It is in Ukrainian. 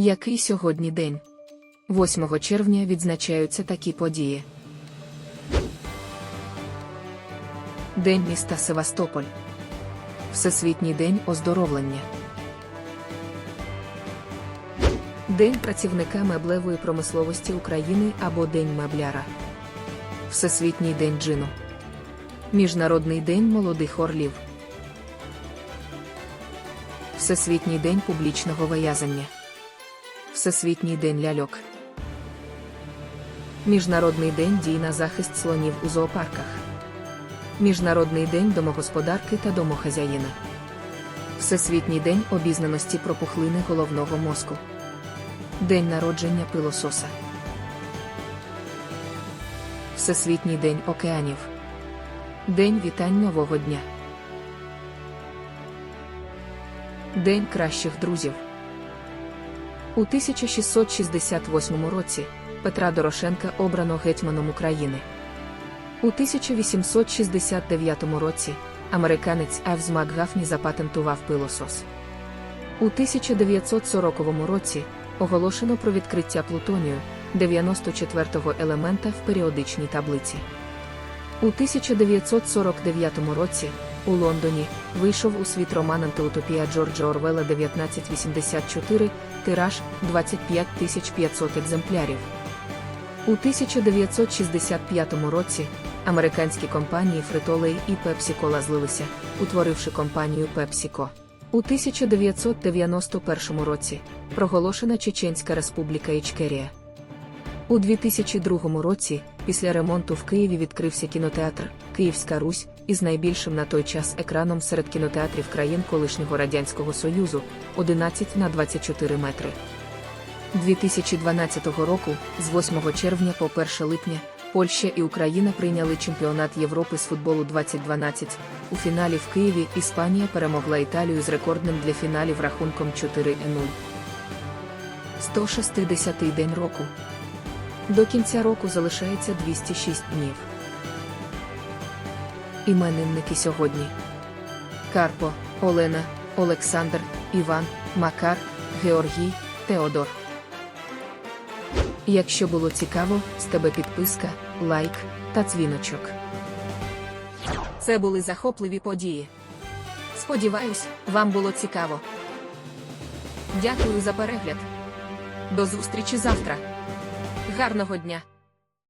Який сьогодні день? 8 червня відзначаються такі події. День міста Севастополь. Всесвітній день оздоровлення. День працівника меблевої промисловості України або День мебляра. Всесвітній день джину. Міжнародний день молодих орлів. Всесвітній день публічного виязання. Всесвітній день ляльок. Міжнародний день дій на захист слонів у зоопарках. Міжнародний день домогосподарки та домохазяїна. Всесвітній день обізнаності про пухлини головного мозку. День народження пилососа. Всесвітній день океанів. День вітань нового дня. День кращих друзів. У 1668 році Петра Дорошенка обрано гетьманом України. У 1869 році американець Айвз Макгафні запатентував пилосос. У 1940 році оголошено про відкриття плутонію, 94-го елемента в періодичній таблиці. У 1949 році у Лондоні вийшов у світ роман Антиутопія Джорджа Орвела 1984, тираж 25 500 екземплярів. У 1965 році американські компанії Frito-Lay і PepsiCo злилися, утворивши компанію PepsiCo. У 1991 році проголошена Чеченська Республіка Ічкерія. У 2002 році, після ремонту в Києві відкрився кінотеатр Київська Русь із найбільшим на той час екраном серед кінотеатрів країн колишнього Радянського Союзу 11 на 24 метри. 2012 року, з 8 червня по 1 липня, Польща і Україна прийняли чемпіонат Європи з футболу 2012. У фіналі в Києві Іспанія перемогла Італію з рекордним для фіналів рахунком 4-0. 160-й день року. До кінця року залишається 206 днів. Іменинники сьогодні. Карпо, Олена, Олександр, Іван, Макар, Георгій, Теодор. Якщо було цікаво, з тебе підписка, лайк та дзвіночок. Це були захопливі події. Сподіваюсь, вам було цікаво. Дякую за перегляд. До зустрічі завтра. Гарного дня!